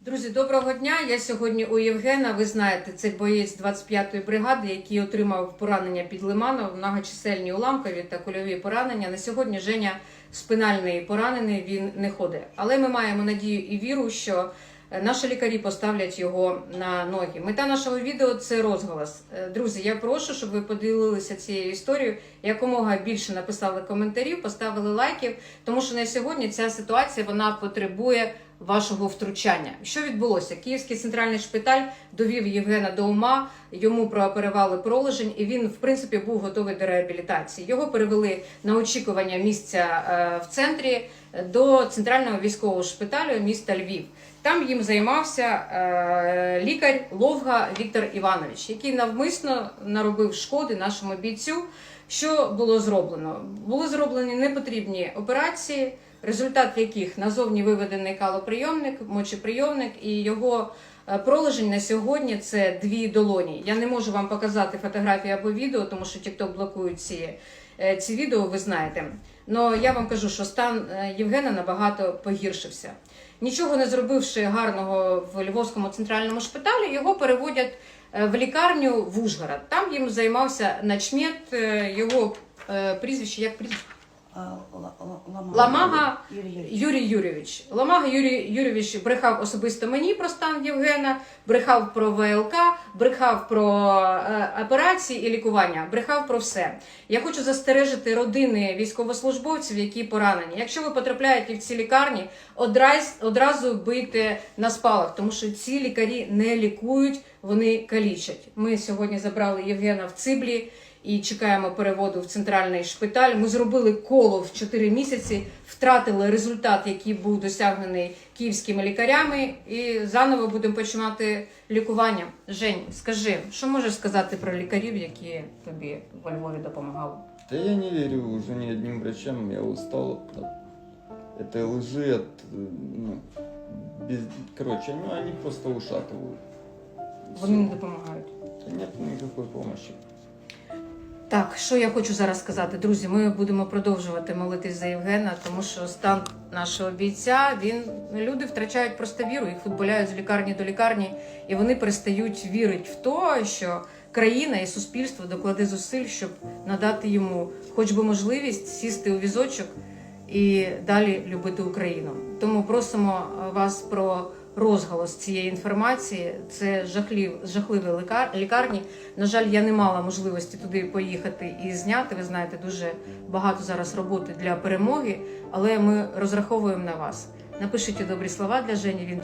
Друзі, доброго дня. Я сьогодні у Євгена. Ви знаєте, це боєць 25-ї бригади, який отримав поранення під Лиманом, многочисельні уламкові та кульові поранення. На сьогодні Женя спинальний поранений, він не ходить. Але ми маємо надію і віру, що наші лікарі поставлять його на ноги. Мета нашого відео це розголос. Е, Друзі, я прошу, щоб ви поділилися цією історією. Якомога більше написали коментарів, поставили лайків, тому що на сьогодні ця ситуація вона потребує вашого втручання. Що відбулося? Київський центральний шпиталь довів Євгена до ума, йому прооперували пролежень, і він, в принципі, був готовий до реабілітації. Його перевели на очікування місця е, в центрі до центрального військового шпиталю міста Львів. Там їм займався е, лікар Ловга Віктор Іванович, який навмисно наробив шкоди нашому бійцю. Що було зроблено? Були зроблені непотрібні операції, результат яких назовні виведений калоприйомник, мочеприйомник, і його е, пролежень на сьогодні це дві долоні. Я не можу вам показати фотографії або відео, тому що TikTok блокують ці, е, ці відео, ви знаєте. Но я вам кажу, що стан е, Євгена набагато погіршився. Нічого не зробивши гарного в Львовському центральному шпиталі, його переводять е, в лікарню в Ужгород. Там їм займався начмет, е, його прізвище, як прізвище? Ла- Ламага. Ламага Юрій Юрійович. Юрій Юрійович. Ламага Юрій Юрійович брехав особисто мені про стан Євгена, брехав про ВЛК, брехав про е, операції і лікування, брехав про все. Я хочу застережити родини військовослужбовців, які поранені. Якщо ви потрапляєте в ці лікарні, одраз, одразу бийте на спалах, тому що ці лікарі не лікують, вони калічать. Ми сьогодні забрали Євгена в Циблі і чекаємо переводу в центральний шпиталь. Ми зробили коло в 4 місяці, втратили результат, який був досягнений київськими лікарями, і заново будемо починати лікування. Жень, скажи, що можеш сказати про лікарів, які тобі во Львові допомагали? Да я не верю уже ни одним врачам, я устал от этой лжи, от, э, ну, без, короче, ну они просто ушатывают. Вони не Всё. допомагають. Да нет никакой помощи. Так, що я хочу зараз сказати, друзі, ми будемо продовжувати молитись за Євгена, тому що стан нашого бійця він люди втрачають просто віру, їх футболяють з лікарні до лікарні, і вони перестають вірити в те, що країна і суспільство докладе зусиль, щоб надати йому хоч би можливість сісти у візочок і далі любити Україну. Тому просимо вас про розголос цієї інформації. Це жахлів, жахливі лікар, лікарні. На жаль, я не мала можливості туди поїхати і зняти. Ви знаєте, дуже багато зараз роботи для перемоги, але ми розраховуємо на вас. Напишіть добрі слова для Жені. Він